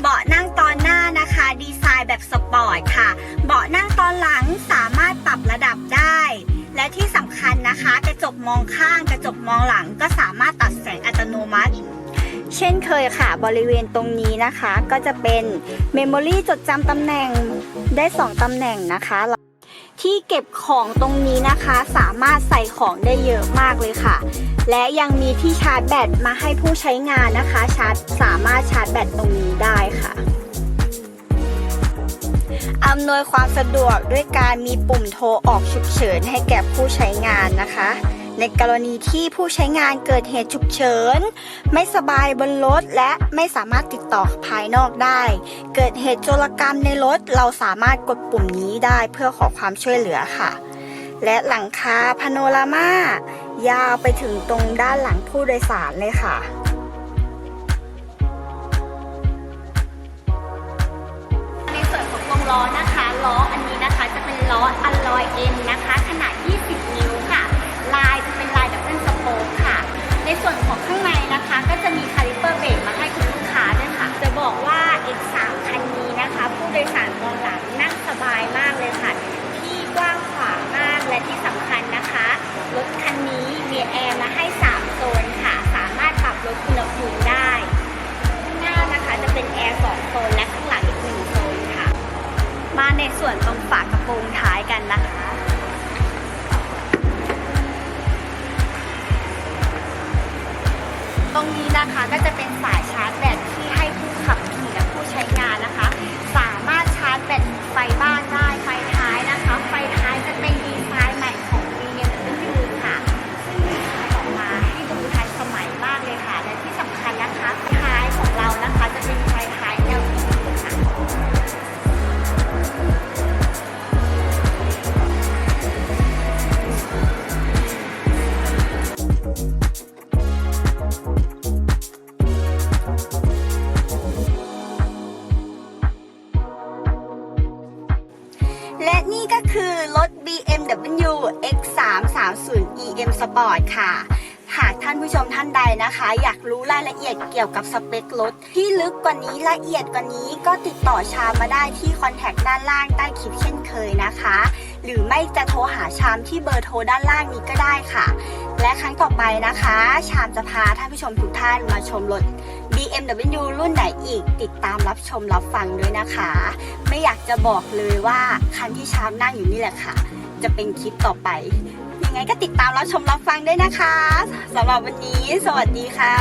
เบาะนั่งตอนหน้านะคะ ดีไซน์แบบสปอร์ตค่ะ เบาะนั่งตอนหลังสามารถปรับระดับได้ และที่สำคัญนะคะ กระจกมองข้าง กระจกมองหลังก็สามารถตัดแสงอัตโนมัติเช่นเคยค่ะบริเวณตรงนี้นะคะ ก็จะเป็น Memory จดจำตำแหน่งได้ 2ตำแหน่งนะคะ ที่เก็บของตรงนี้นะคะ สามารถใส่ของได้เยอะมากเลยค่ะ และยังมีที่ชาร์จแบตมาให้ผู้ใช้งานนะคะ ชาร์จสามารถชาร์จแบตตรงนี้ได้ค่ะอำนวยความสะดวกด้วยการมีปุ่มโทรออกฉุกเฉินให้แก่ผู้ใช้งานนะคะ ในกรณีที่ผู้ใช้งานเกิดเหตุฉุกเฉิน ไม่สบายบนรถและไม่สามารถติดต่อภายนอกได้ เกิดเหตุโจรกรรมในรถ เราสามารถกดปุ่มนี้ได้เพื่อขอความช่วยเหลือค่ะ และหลังคาพาโนรามายาวไปถึงตรงด้านหลังผู้โดยสารเลยค่ะในส่วนของล้อนะคะล้ออันนี้นะคะจะเป็นล้ออัลลอยเอ็นนะคะ ขนาด 20 ส่วนของข้างในนะคะ ก็จะมีคาลิเปอร์เบรกมาให้คุณลูกค้าด้วยค่ะ จะบอกว่า X3 คันนี้นะคะ ผู้โดยสารตอนหลังนั่งสบายมากเลยค่ะ ที่กว้างขวางมากและที่สำคัญนะคะ รถคันนี้มีแอร์มาให้ 3 โซนค่ะ สามารถปรับลดอุณหภูมิได้ข้างหน้านะคะจะเป็นแอร์สองโซนและข้างหลังอีกหนึ่งโซนค่ะ มาในส่วนตรงฝากระโปรงท้ายกันนะคะ รงนี้นะคะก็จะเป็นสาย คือรถ BMW X330 EM Sport ค่ะหากท่านผู้ชมท่านใดนะคะ อยากรู้รายละเอียดเกี่ยวกับสเปครถที่ลึกกว่านี้ละเอียดกว่านี้ก็ติดต่อชามมาได้ที่คอนแทคด้านล่างใต้คลิปเช่นเคยนะคะ หรือไม่จะโทรหาชามที่เบอร์โทรด้านล่างนี้ก็ได้ค่ะ และครั้งต่อไปนะคะ ชามจะพาท่านผู้ชมทุกท่านมาชมรถ BMW รุ่นไหนอีกติดตามรับชมรับฟังด้วยนะคะ ไม่อยากจะบอกเลยว่าคันที่ชามนั่งอยู่นี่แหละค่ะ จะเป็นคลิปต่อไป ยังไงก็ติดตามรับชมรับฟังด้วยนะคะสำหรับวันนี้ สวัสดีค่ะ